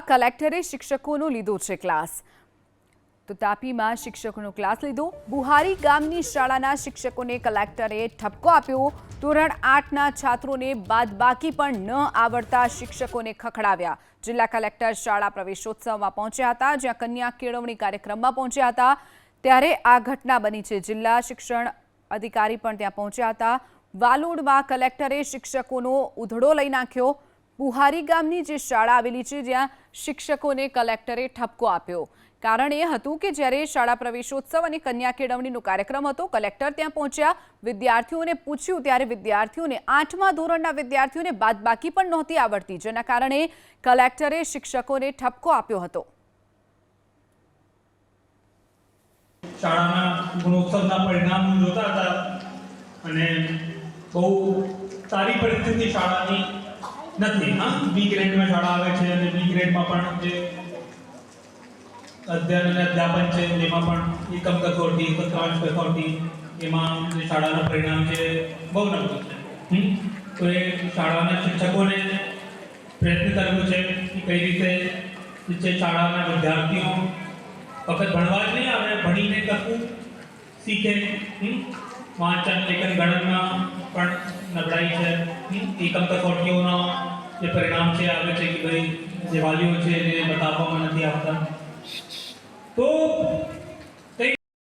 તાપીમાં કલેક્ટરે શિક્ષકોનો લીધો છે ક્લાસ. તો તાપીમાં શિક્ષકોનો ક્લાસ લીધો. બુહારી ગામની શાળાના શિક્ષકોને કલેક્ટરે ઠપકો આપ્યો. ધોરણ આઠના છાત્રોને બાદબાકી પણ ન આવડતા શિક્ષકોને ખખડાવ્યા. જિલ્લા કલેક્ટર શાળા પ્રવેશોત્સવમાં પહોંચ્યા હતા, જ્યાં કન્યા કેળવણી કાર્યક્રમમાં પહોંચ્યા હતા. ત્યારે આ ઘટના બની છે. જિલ્લા શિક્ષણ અધિકારી પણ ત્યાં પહોંચ્યા હતા. વાલોડમાં કલેક્ટરે શિક્ષકોનો ઉધડો લઈ નાખ્યો. બુહારી ગામની જે શાળા આવેલી છે, જ્યાં શિક્ષકોને કલેક્ટરે ઠપકો આપ્યો. કારણ એ હતું કે જ્યારે શાળા પ્રવેશોત્સવ અને કન્યા કેળવણીનો કાર્યક્રમ હતો, કલેક્ટર ત્યાં પહોંચ્યા, વિદ્યાર્થીઓને પૂછ્યું, ત્યારે વિદ્યાર્થીઓને આઠમા ધોરણના વિદ્યાર્થીઓને બાદબાકી પણ નહોતી આવડતી, જેના કારણે કલેક્ટરે શિક્ષકોને ઠપકો આપ્યો હતો. શાળાના ગુણોત્સવના પરિણામ જોતા હતા અને બહુ સારી પરિસ્થિતિ શાળાની નથી. હા બી ગ્રેડમાં શાળા આવે છે અને બી ગ્રેડમાં પણ જે અધ્યયન અને અધ્યાપન છે, એમાં પણ એકમ કસોટી, એકત્રાંશ કસોટી, એમાં જે શાળાનું પરિણામ છે, બહુ નબળું છે. તો એ શાળાના શિક્ષકોને પ્રયત્ન કરવો છે કઈ રીતે જે શાળાના વિદ્યાર્થીઓ ફક્ત ભણવા જ નહીં આવે, ભણીને કશું શીખે? વાંચન, લેખન ગણનમાં પણ નબળાઈ છે? એકમ કસોટીઓનો જે પરિણામ છે, આવે છે કે ભાઈ જે વાલીઓ છે એને બતાવવામાં નથી આવતા